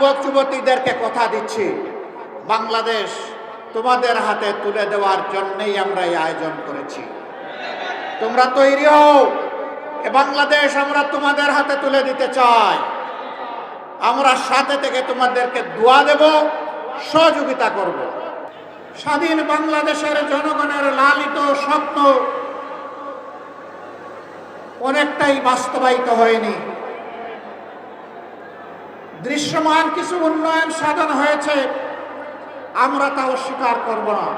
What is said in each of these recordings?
যুবক যুবতীদেরকে কথা দিচ্ছি। বাংলাদেশ তোমাদের হাতে তুলে দেওয়ার জন্যই আমরা এই আয়োজন করেছি। তোমরা তৈরি হও। বাংলাদেশ আমরা তোমাদের হাতে তুলে দিতে চাই। আমরা সাথে থেকে তোমাদেরকে দোয়া দেব, সহযোগিতা করব। স্বাধীন বাংলাদেশের জনগণের লালিত স্বপ্ন অনেকটাই বাস্তবায়িত হয়নি। দৃশ্যমান কিছু উন্নয়ন সাধন হয়েছে, আমরা তা অস্বীকার করব না।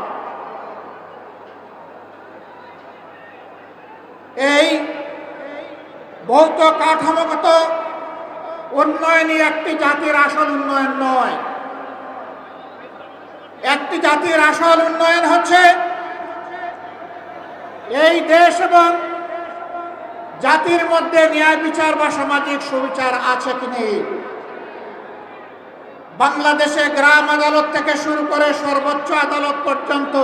এই ভৌত কাঠামোগত উন্নয়নই একটি জাতির আসল উন্নয়ন নয়। একটি জাতির আসল উন্নয়ন হচ্ছে এই দেশ এবং জাতির মধ্যে ন্যায় বিচার বা সামাজিক সুবিচার আছে কি নেই। বাংলাদেশে গ্রাম আদালত থেকে শুরু করে সর্বোচ্চ আদালত পর্যন্ত।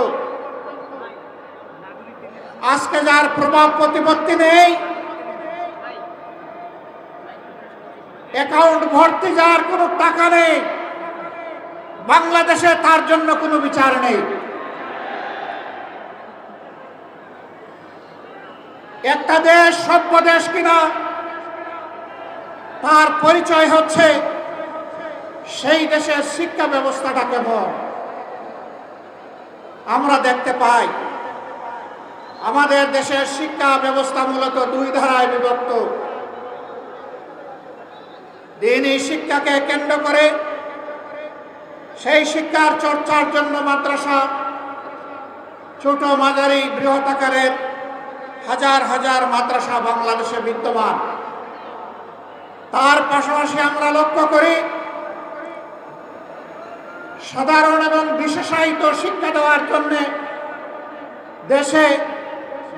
আজকে যার প্রভাব প্রতিপত্তি নেই অ্যাকাউন্ট ভর্তি যার কোনো টাকা নেই, বাংলাদেশে তার জন্য কোনো বিচার নেই। একটা দেশ সভ্য দেশ কিনা, তার পরিচয় হচ্ছে সেই দেশের শিক্ষা ব্যবস্থাটা কেমন? আমরা দেখতে পাই, আমাদের দেশের শিক্ষা ব্যবস্থা মূলত দুই ধারায় বিভক্ত। দিনই শিক্ষাকে কেন্দ্র করে সেই শিক্ষার চর্চার জন্য মাদ্রাসা, ছোট মাঝারি বৃহৎ আকারের হাজার হাজার মাদ্রাসা বাংলাদেশে বিদ্যমান। তার পাশাপাশি আমরা লক্ষ্য করি সাধারণ এবং বিশেষায়িত শিক্ষা দেওয়ার জন্য দেশে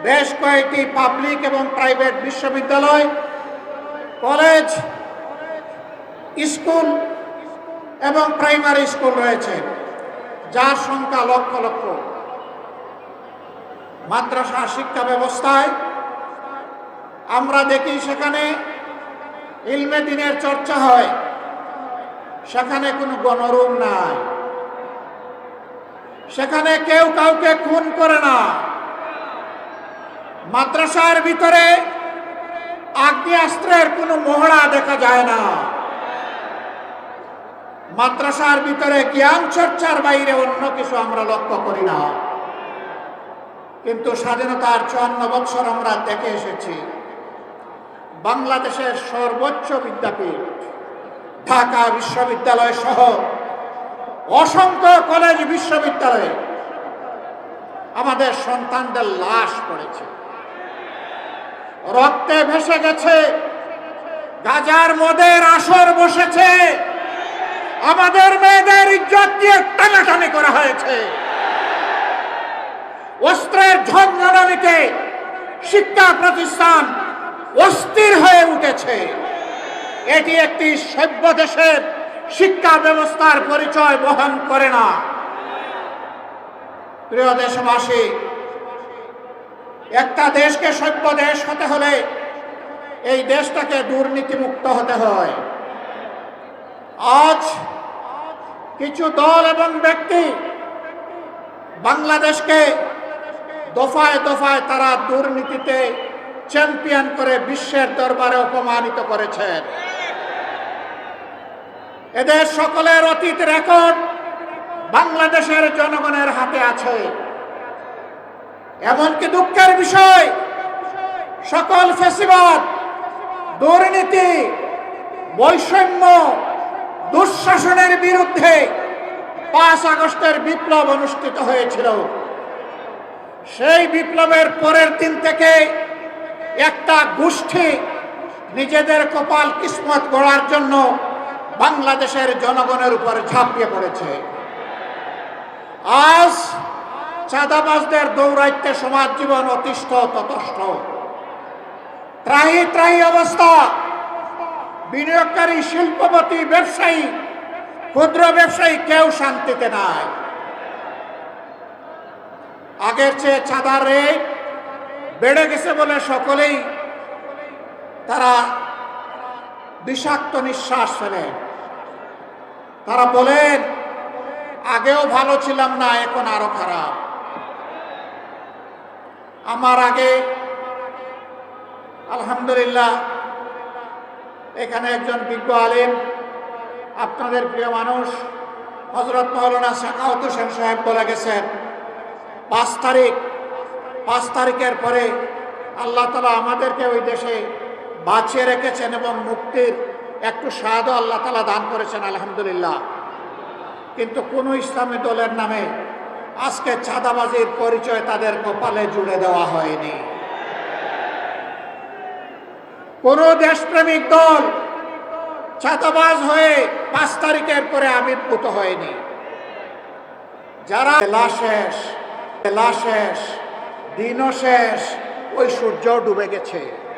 বেশ কয়েকটি পাবলিক এবং প্রাইভেট বিশ্ববিদ্যালয়, কলেজ, স্কুল এবং প্রাইমারি স্কুল রয়েছে, যার সংখ্যা লক্ষ লক্ষ। মাদ্রাসা শিক্ষা ব্যবস্থায় আমরা দেখি সেখানে ইলমে দিনের চর্চা হয়। সেখানে কোনো গণরুম নাই। সেখানে কেউ কাউকে খুন করে না। মাদ্রাসার ভিতরে আগ্নেয়াস্ত্রের কোনো মহড়া দেখা যায় না। মাদ্রাসার ভিতরে জ্ঞান চর্চার বাইরে অন্য কিছু আমরা লক্ষ্য করি না। কিন্তু স্বাধীনতার চুয়ান্ন বছর আমরা দেখে এসেছি। বাংলাদেশের সর্বোচ্চ বিদ্যাপীঠ। ঢাকা বিশ্ববিদ্যালয় সহ অসংখ্য কলেজ বিশ্ববিদ্যালয়ে আমাদের সন্তানদের লাশ পড়েছে। রক্তে ভেসে গেছে, গাজার মদের আসর বসেছে, আমাদের মেয়েদের ইজ্জত দিয়ে টানাটানি করা হয়েছে। অস্ত্রের ঝঞ্ঝনানিতে শিক্ষা প্রতিষ্ঠান অস্থির হয়ে উঠেছে। এটি একটি সভ্য দেশের শিক্ষা ব্যবস্থার পরিচয় বহন করে না। প্রিয় দেশবাসী, একটা দেশকে সভ্য দেশ হতে হলে এই দেশটাকে দুর্নীতিমুক্ত হতে হয়। আজ কিছু দল এবং ব্যক্তি বাংলাদেশকে দফায় দফায় তারা দুর্নীতিতে চ্যাম্পিয়ন করে বিশ্বের দরবারে অপমানিত করেছেন এদের সকলের অতীত রেকর্ড বাংলাদেশের জনগণের হাতে আছে। এমনকি দুঃখের বিষয়, সকল ফেসিবাদ, দুর্নীতি, বৈষম্য, দুঃশাসনের বিরুদ্ধে পাঁচ আগস্টের বিপ্লব অনুষ্ঠিত হয়েছিল। সেই বিপ্লবের পরের দিন থেকে একটা গোষ্ঠী নিজেদের কপাল কিসমত গড়ার জন্য বাংলাদেশের জনগণের উপর ঝাঁপিয়ে পড়েছে। আজ চাঁদাবাজদের দৌরাইতে সমাজ জীবন অতিষ্ঠ ততষ্ঠ ত্রাহি ত্রাহি অবস্থা। বিনিয়োগকারী, শিল্পপতি, ব্যবসায়ী, ক্ষুদ্র ব্যবসায়ী কেউ শান্তিতে নাই। আগের চেয়ে চাঁদার রেট বেড়ে গেছে বলে সকলেই তারা বিষাক্ত নিঃশ্বাস ফেলে। তারা বলেন, আগেও ভালো ছিলাম না, এখন আরও খারাপ। আমার আগে, আলহামদুলিল্লাহ, এখানে একজন বিজ্ঞ আলেম, আপনাদের প্রিয় মানুষ হজরত মৌলানা শাখাউত হোসেন সাহেব বলে গেছেন, পাঁচ তারিখ পাঁচ তারিখের পরে আল্লাহ তালা আমাদেরকে ওই দেশে বাঁচিয়ে রেখেছেন এবং মুক্তির একটু স্বাদও আল্লাহ তালা দান করেছেন, আলহামদুলিল্লাহ। কিন্তু কোন ইসলামী দলের নামে আজকে চাঁদাবাজির পরিচয় তাদের কপালে জুড়ে দেওয়া হয়নি। কোন দেশপ্রেমিক দল চাঁদাবাজ হয়ে পাঁচ তারিখের পরে আবির্ভূত হয়নি। যারা শেষ শেষ দিনও শেষ ওই সূর্য ডুবে গেছে।